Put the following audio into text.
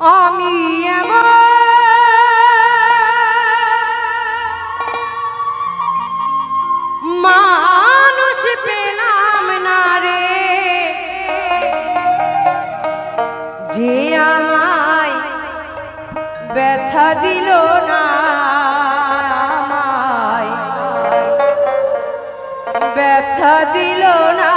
আমি মানুষ পেলাম না রে যে আমায় ব্যথা দিল না ব্যথা দিল না